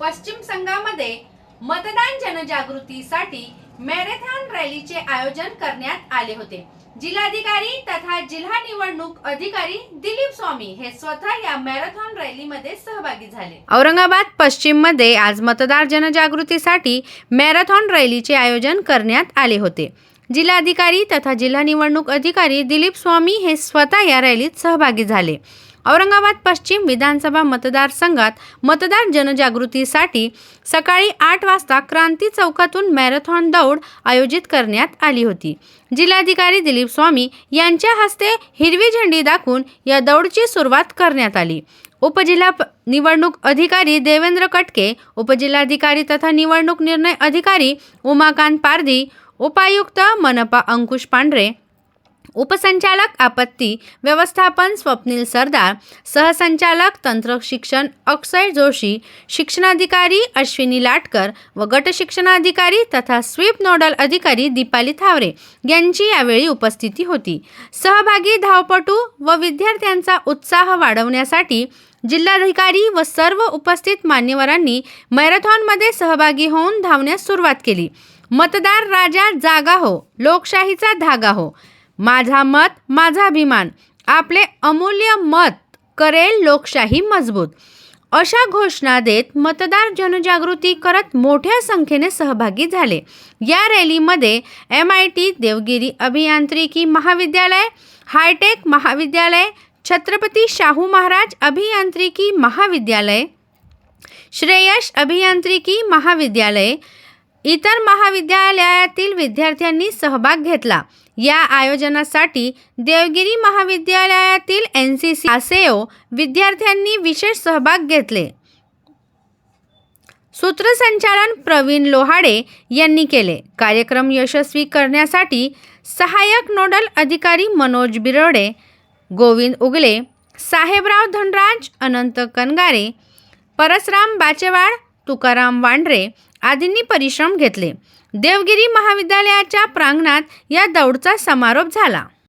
पश्चिम संघामध्ये मतदान जनजागृतीसाठी मॅरेथॉन रॅलीचे आयोजन करण्यात आले होते. जिल्हाधिकारी तथा जिल्हा निवडणूक अधिकारी दिलीप स्वामी हे स्वतः या मॅरेथॉन रॅलीमध्ये सहभागी झाले. औरंगाबाद पश्चिममध्ये आज मतदार जनजागृतीसाठी मॅरेथॉन रॅलीचे आयोजन करण्यात आले होते. जिल्हाधिकारी तथा जिल्हा निवडणूक अधिकारी दिलीप स्वामी हे स्वतः या रॅलीत सहभागी झाले. औरंगाबाद पश्चिम विधानसभा मतदारसंघात मतदार जनजागृतीसाठी सकाळी आठ वाजता क्रांती चौकातून मॅरेथॉन दौड आयोजित करण्यात आली होती. जिल्हाधिकारी दिलीप स्वामी यांच्या हस्ते हिरवी झेंडी दाखवून या दौडची सुरुवात करण्यात आली. उपजिल्हा प- निवडणूक अधिकारी देवेंद्र कटके उपजिल्हाधिकारी तथा निवडणूक निर्णय अधिकारी उमाकांत पारधी उपायुक्त मनपा अंकुश पांढरे उपसंचालक आपत्ती व्यवस्थापन स्वप्नील सरदार सहसंचालक तंत्र शिक्षण अक्षय जोशी शिक्षणाधिकारी अश्विनी लाटकर व गट शिक्षणाधिकारी तथा स्वीप नोडल अधिकारी दीपाली थावरे यांची यावेळी उपस्थिती होती. सहभागी धावपटू व विद्यार्थ्यांचा उत्साह वाढवण्यासाठी जिल्हाधिकारी व सर्व उपस्थित मान्यवरांनी मॅरेथॉनमध्ये सहभागी होऊन धावण्यास सुरुवात केली. मतदार राजा जागा हो लोकशाहीचा धागा हो. माझा मत माझा अभिमान. आपले अमूल्य मत करेल लोकशाही मजबूत. अशा घोषणा देत मतदार जनजागृती करत मोठ्या संख्येने सहभागी झाले. या रॅलीमध्ये एम आय टी देवगिरी अभियांत्रिकी महाविद्यालय हायटेक महाविद्यालय छत्रपती शाहू महाराज अभियांत्रिकी महाविद्यालय श्रेयश अभियांत्रिकी महाविद्यालय इतर महाविद्यालयातील विद्यार्थ्यांनी सहभाग घेतला. या आयोजनासाठी देवगिरी महाविद्यालयातील एन सी सी आसेओ विद्यार्थ्यांनी विशेष सहभाग घेतले. सूत्रसंचालन प्रवीण लोहाडे यांनी केले. कार्यक्रम यशस्वी करण्यासाठी सहाय्यक नोडल अधिकारी मनोज बिरोडे गोविंद उगले साहेबराव धनराज अनंत कनगारे परसराम बाचेवाड तुकाराम वांढरे आदींनी परिश्रम घेतले. देवगिरी महाविद्यालयाच्या प्रांगणात या दौडचा समारोप झाला.